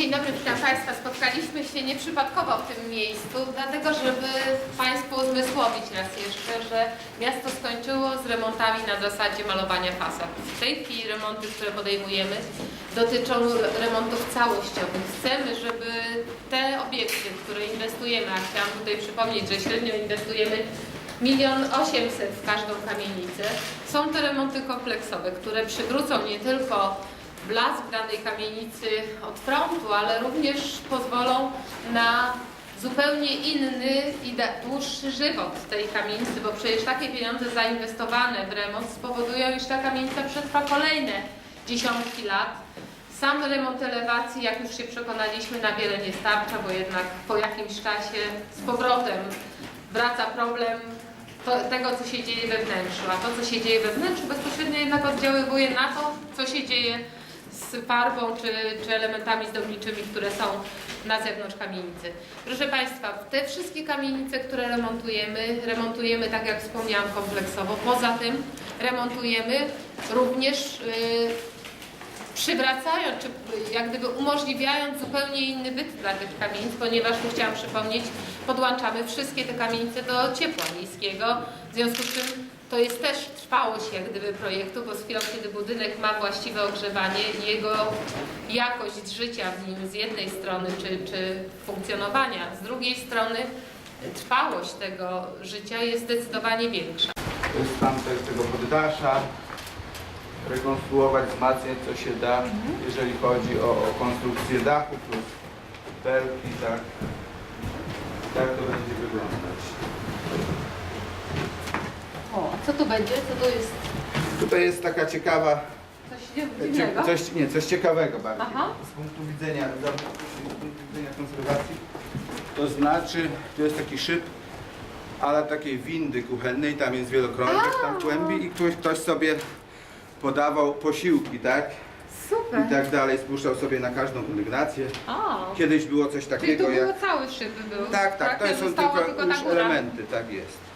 Dzień dobry, witam Państwa. Spotkaliśmy się nieprzypadkowo w tym miejscu, dlatego żeby Państwu uzmysłowić raz jeszcze, że miasto skończyło z remontami na zasadzie malowania fasad. W tej chwili remonty, które podejmujemy, dotyczą re- remontów całościowych. Chcemy, żeby te obiekty, w które inwestujemy, a chciałam tutaj przypomnieć, że średnio inwestujemy milion osiemset w każdą kamienicę, są to remonty kompleksowe, które przywrócą nie tylko blask danej kamienicy od frontu, ale również pozwolą na zupełnie inny i dłuższy żywot tej kamienicy, bo przecież takie pieniądze zainwestowane w remont spowodują, iż ta kamienica przetrwa kolejne dziesiątki lat. Sam remont elewacji, jak już się przekonaliśmy, na wiele nie starcza, bo jednak po jakimś czasie z powrotem wraca problem to, tego, co się dzieje we wnętrzu. A to, co się dzieje we wnętrzu, bezpośrednio jednak oddziaływuje na to, co się dzieje z farbą czy, czy elementami zdobniczymi, które są na zewnątrz kamienicy. Proszę Państwa, te wszystkie kamienice, które remontujemy, remontujemy, tak jak wspomniałam, kompleksowo. Poza tym remontujemy również yy, przywracając, czy jak gdyby umożliwiając zupełnie inny byt dla tych kamienic, ponieważ tu chciałam przypomnieć, podłączamy wszystkie te kamienice do ciepła miejskiego, w związku z czym to jest też trwałość jak gdyby projektu, bo z chwilą, kiedy budynek ma właściwe ogrzewanie, jego jakość życia w nim z jednej strony, czy, czy funkcjonowania, z drugiej strony trwałość tego życia jest zdecydowanie większa. To jest stan te- tego poddasza, rekonstruować, wzmacniać co się da, jeżeli chodzi o, o konstrukcję dachu plus belki, tak. Tak to będzie wyglądać. Co tu będzie? Co tu jest? Tutaj jest taka ciekawa, Coś dziwnego? coś, nie, coś ciekawego bardziej. Aha. Z punktu widzenia, z punktu widzenia konserwacji. To znaczy, tu jest taki szyb, ale takiej windy kuchennej, tam jest wielokrążek tam w głębi i ktoś, ktoś sobie podawał posiłki, tak? Super. I tak dalej, spuszczał sobie na każdą kondygnację. O, Kiedyś było coś czyli tu takiego było jak... cały szyb był. Tak, tak, to są tylko, ta już góra. elementy, tak jest.